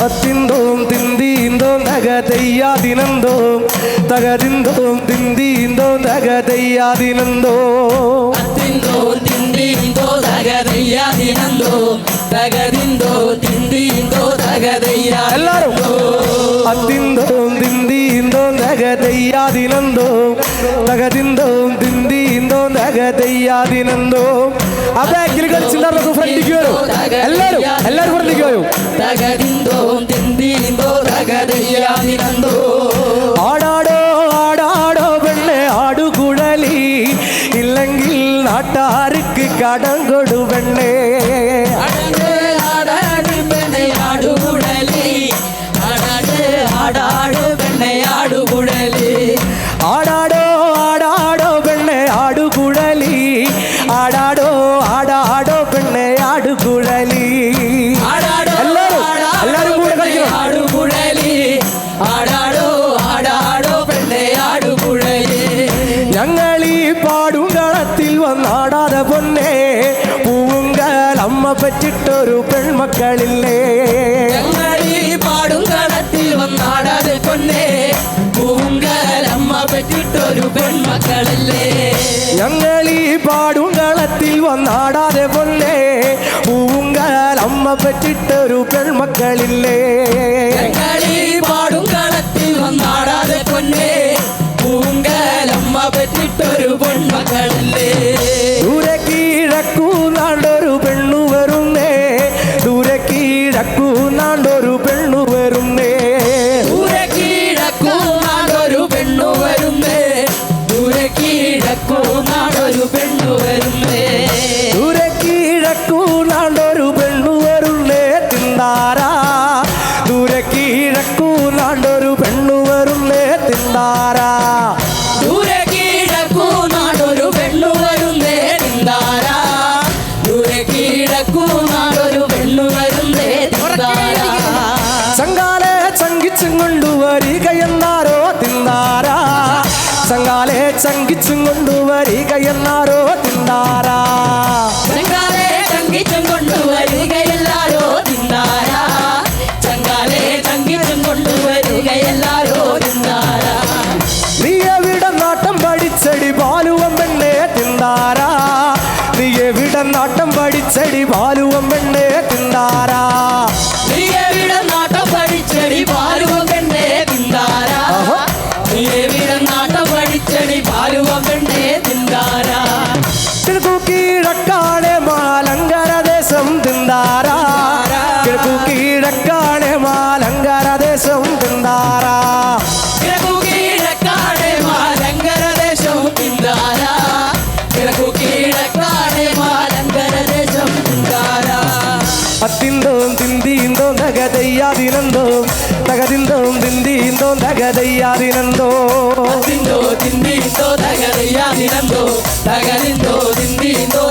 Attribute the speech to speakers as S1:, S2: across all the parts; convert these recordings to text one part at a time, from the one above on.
S1: പത്തിന്തോം തിന്തീന്തോം തകതയ്യാതിനന്തോ തകതിന്തോം തിന്തീന്തോ തകതയ്യാതിനന്തോ
S2: തിന്തോ തിന്തീന്തോ തകതയ്യാതിനന്തോ തകതിന്തോ തിന്തീന്തോ തകതയ്യാ എല്ലാരും
S1: അത്തിന്തോം തിന്തീന്തോ തകതയ്യാതിനന്തോ തകതിന്തോം തകതയ്യാതിനെന്തോ? ആ ബാക്കിൽ കളിച്ചിട്ടുണ്ടായിരുന്നു ഫ്രണ്ടിക്ക് വരും.
S2: എല്ലാരും എല്ലാരും ഫ്രണ്ടിക്ക് വരും.
S1: ആടാടോ ആടാടോ പെണ്ണെ ആടുകുഴലി. ഇല്ലെങ്കിൽ നാട്ടാർക്ക് കടം കൊടു പെണ്ണേ. വന്നാടാതെ പൂങ്കാലമ്മ പറ്റിട്ടൊരു പെൺമക്കളില്ലേ?
S2: പാടും കളത്തിൽ വന്നാടാതെ കൊന്നേ പൂങ്കൽ അമ്മ പെൺമക്കളില്ലേ പെൺമക്കളല്ലേ?
S1: ഞങ്ങൾ ഈ പാടും കളത്തിൽ വന്നാടാതെ പൊന്നേ. പൂങ്കാലമ്മ പറ്റിട്ടൊരു പെൺമക്കളില്ലേ?
S2: ഞങ്ങളീ പാടും കളത്തിൽ വന്നാടാതെ കൊന്നേ അമ്മ പെറ്റിട്ടൊരു പെൺമക്കളല്ലേ
S1: ദൂരെ കീഴക്കൂ നാണ്ടൊരു പെണ്ണു വരുന്നേ. ദൂരെ കീഴക്കൂ നാണ്ടൊരു പെണ്ണു വരുന്നേ.
S2: ദൂരെ കീഴക്കൂ നാടൊരു പെണ്ണു വരുന്നേ. ദൂരെ കീഴക്കൂ നാടൊരു പെണ്ണു വരുന്നേ.
S1: ദൂരെ കീഴക്കൂ നാണ്ടൊരു പെണ്ണു വരുന്നേ. തിന്താരാ ദൂരെ കീഴക്കൂ നാണ്ടൊരു സംഘാലെ ചങ്കിച്ചും കൊണ്ടുവരികയെന്നാരോ തിന്താരാ
S2: ചങ്കാലെ ചങ്കിച്ചും കൊണ്ടുവരികയെല്ലാരോ തിന്താരാ ചങ്കാലെ ചങ്കിച്ചും കൊണ്ടുവരികയെല്ലാരോ തിന്താരാ
S1: നീ എവിടെ നാട്ടം പഠിച്ചടി ബാലുവം പെണ്ണെ തിണ്ടാരാ നീ എവിടെ നാട്ടം പഠിച്ചടി ബാലുവം പെണ്ണെ തിന്താരാ കീഴക്കാണ് മാലങ്കര ദേശം തിന്താരാ
S2: കിഴക്കു
S1: കീഴക്കാണ് മാലങ്കര ദേശം തിന്താരാ അത്തിന്തോ തിന്തീന്തോ നഗതയ്യാതിനെന്തോ തകതിന്തോം തിന്തീന്തോം തകതയ്യാതിനന്തോ
S2: തിന്തോ തിന്തിന്തോ തകരയ്യാ ദിനന്തോ തകരിന്തോ തിന്തിന്തോ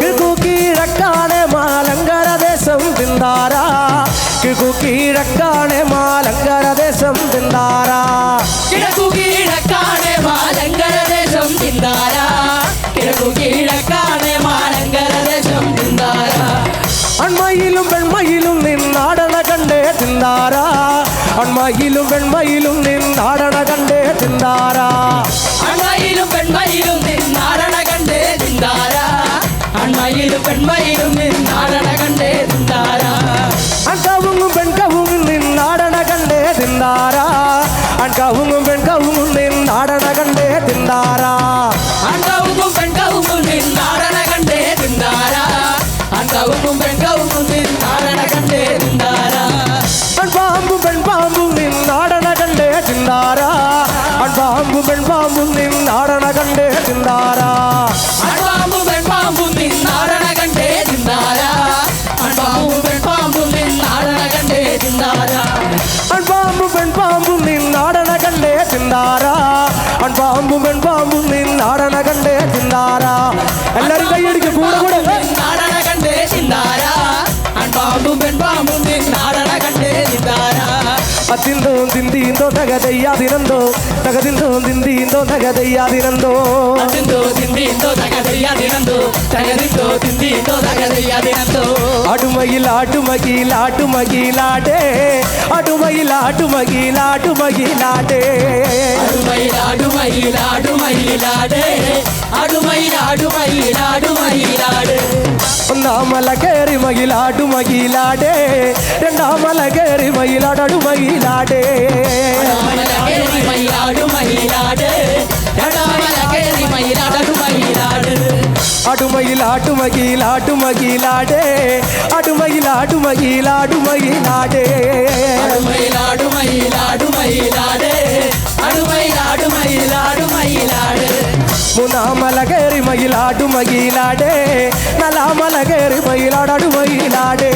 S1: കിഴക്കു കീഴക്കാണെ മാലങ്കര ദേശം തിന്താരാ കിഴക്കു കീഴക്കാണെ മാലങ്കര ദേശം തിന്താരാ
S2: കിഴക്കു കീഴക്കാടെ മാലങ്കര ദേശം തിന്താരാ കിഴക്കു കീഴക്കാടെ
S1: അൺമയിലും വെൺമയിലും നിന്നാടണ കണ്ടേ തിന്താരാ അൺമയിലും വെൺമയിലും നിന്നാടണ കണ്ടേ തിന്താരാ
S2: അൺമയിലും പെൺമയിലും നിന്നാടണ കണ്ടേ തിന്താരാ അൺമയിലും വെൺമയിലും നിന്നാടണ കണ്ടേ തിന്താരാ
S1: അൺകവുങ്ങും പെൺകവുങ്ങും നിന്നാടണ കണ്ടേ തിന്താരാ അൺകവുങ്ങും പെൺകവുങ്ങും നിന്നാടണ കണ്ടേ തിന്താരാ
S2: അൺകവുങ്ങും പെൺകവുങ്ങും നിന്നാടണ കണ്ടേ கவுக்கும் பெண் கவுக்கும் நாடன கண்டே திண்டாரா
S1: பெண் பாம்பும் பெண் பாம்பும் நின் நாடன கண்டே திண்டாரா பெண் பாம்பும் பெண் பாம்பும் நின் நாடன கண்டே திண்டாரா
S2: பெண் பாம்பும் பெண் பாம்பும் நின் நாடன கண்டே திண்டாரா பெண் பாம்பும் பெண் பாம்பும் நின் நாடன கண்டே திண்டாரா
S1: பெண் பாம்பும் பெண் பாம்பும் நின் எல்லாரும் கையடிக்க கூட అతిందో దిందిందో తగదయ్యా దినందో తగదిందో దిందిందో తగదయ్యా దినందో
S2: అతిందో దిందిందో తగదయ్యా దినందో తగదిందో దిందిందో తగదయ్యా దినందో
S1: அடுமையில் ஆட்டு மகிழ் ஆட்டு மகிழாட்டே அடுமையில் ஆட்டு மகிழ் ஆட்டு மகிழாட்டே
S2: அடுமையில் ஆடு மகிழ் ஆடு மகிழாட்டே அடுமையில் அடுமயிலாடு மயிலாடு மயிலாடு
S1: ഒന്നാമല കയറി മകിലാടു മകിലാടേ രണ്ടാമല കയറി മയിലാടു മകിലാടേ
S2: மயிலாடு மயிலாடு மயிலாடு மயிலாடு மயிலாடு மயிலாடு
S1: അടുമയിലാട്ടു മകിലാട്ടു മകിലാടേ അടുമയിലാട്ടു മകിലാടു മകിലാടേ
S2: மயிலாடு மயிலாடு மயிலாடு அடுமயிலாடு மயிலாடு மயிலாடு
S1: മൂന്നാമല കയറി മകിലാടു மயிலாடு மயிலாடே நல்லா மலகேறு மயிலாடாடு மயிலாடே.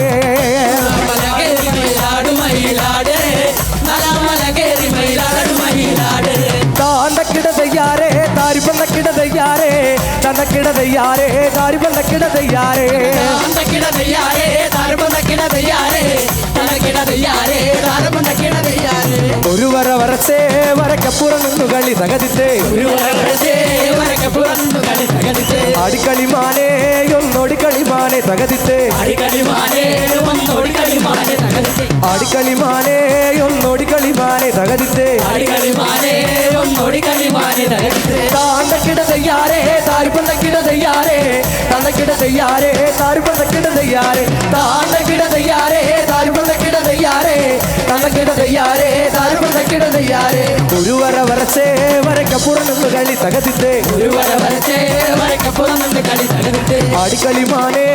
S1: தாண்ட கிடதையாரே தாரி பண்ண கிடதையாரே தந்த கிடதையாரே தாரி பண்ண பண்ண கிடதையாரே.
S2: தந்த
S1: ஒரு வர வரசே வர கப்புற நுண்ணுகளி தகதித்தே.
S2: ஒரு வர வரசே
S1: അടിക്കളിമാനേ ഒന്നൊടിക്കളിമാനെ തകതിത്തെ അടിക്കളിമാനേ ഒന്നൊടിക്കളിമാനെ തകതിത്തെ താണ്ടക്കിടതയ്യാരേ താരിപ്പന്തക്കിടതയ്യാരേ തന്നക്കിടതയ്യാരേ താരിപ്പന്തക്കിടതയ്യാരേ
S2: താണ്ടക്കിടതയ്യാരേ താരിപ്പ തലക്കിടതയ്യാരേ താരപ്പതക്കിടതയ്യാരേ
S1: ഗുരുവര വരച്ചേ വരക്കപ്പുറം നിന്ന് കളി തകതിട്ടേ
S2: ഗുരുവര വരച്ചേ വരക്കപ്പുറം നിന്ന് കളി തകതിട്ടേ
S1: ആടിക്കളിമാനേ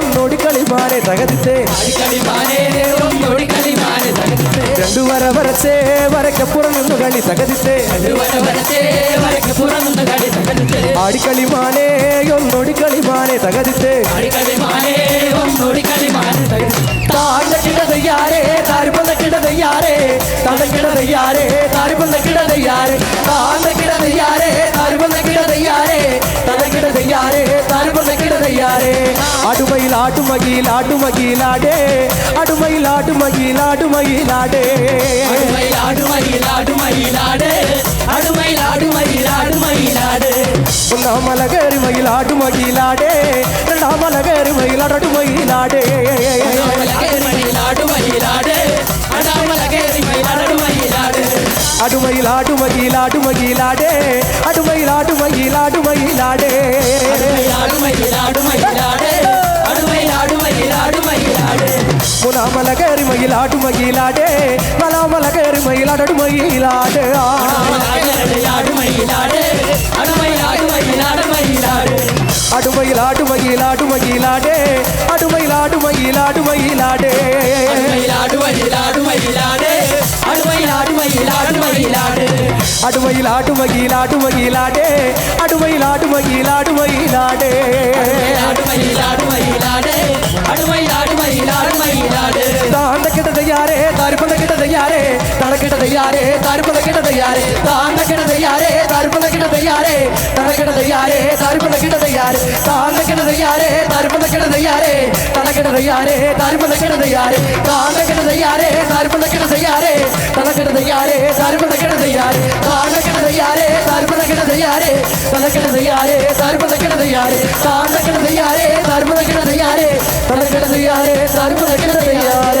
S1: ഒന്നോടിക്കളിമാനെ തകതിട്ടേ
S2: ആടിക്കളിമാനേ ഒന്നോടിക്കളിമാനെ തകതിട്ടേ
S1: രണ്ടു വര വരച്ചേ വരക്കപ്പുറം നിന്ന് കളി തകതിട്ടേ
S2: വര വരച്ചേ വരക്കപ്പുറം നിന്ന് കളി തകതിട്ടേ
S1: ആടിക്കളിമാനേ ഒന്നോടിക്കളിമാനെ തകതിട്ടേ
S2: ആടിക്കളിമാനേ ഒന്നോ
S1: ஆட்டு மகிழ் ஆட்டு மகிழாடே அடுமையில் ஆட்டு மகிழ் ஆட்டு மகிழாடே
S2: ஆடு மகிழ் ஆடு. மகிழாடே அடுமையில் ஆடு மகிழ் ஆடு. மகிழாடே
S1: ஒன்றாம் மலகரி மகிழ் ஆட்டு மகிழாடே இரண்டாம் மலகரி மகிழ் ஆடு. மகிழாடே
S2: ஆடு மகிழாடே அடாமலகரி மகிழாடே
S1: அடுமையில் ஆடு மயில் ஆடு மயிலாடே அடுமையில் ஆடு மயில் ஆடு மயிலாடே முலாமலக எருமையில் ஆடு மயிலாடே மலாமலக எருமையில் அடடு மயிலாடு அடுமையில் ஆடு மயில் ஆடு மயிலாடே அடுமையில் ஆடு மயில் ஆடு மயிலாடே
S2: ஆடு மயில் ஆடு மயிலாடே அடுவையில் அடுவையில் அடுவையில் ஆடு
S1: அடுவையில் ஆட்டு வகையில் ஆட்டு வகையில் ஆடே அடுவையில் ஆட்டு வகையில் ஆடு வகையில் ஆடே
S2: அடுவையில் ஆடு வகையில் ஆடே அடுவையில் ஆடு வகையில் ஆடு வகையில் ஆடு
S1: தாண்ட கிட்டது யாரே தருப்பத கிட்டது யாரே தட கிட்டது யாரே தருப்பத கிட்டது யாரே தாண்ட கிட்டது யாரே தருப்பத கிட்டது யாரே தட கிட்டது யாரே தருப்பத கிட்டது யாரே தாண்ட கிட்டது யாரே தாரிப்பந்த கிடதையாரே தலை கிடதையாரே தாரிப்பந்த கிடதையாரே கால கிடதையாரே தாரிப்பந்த கிடதையாரே தலை கிடதையாரே தாரிப்பந்த கிடதையாரே
S2: கால
S1: கிடதையாரே தாரிப்பந்த கிடதையாரே தலை கிடதையாரே தாரிப்பந்த கிடதையாரே கால கிடதையாரே தாரிப்பந்த கிடதையாரே தலை கிடதையாரே தாரிப்பந்த கிடதையாரே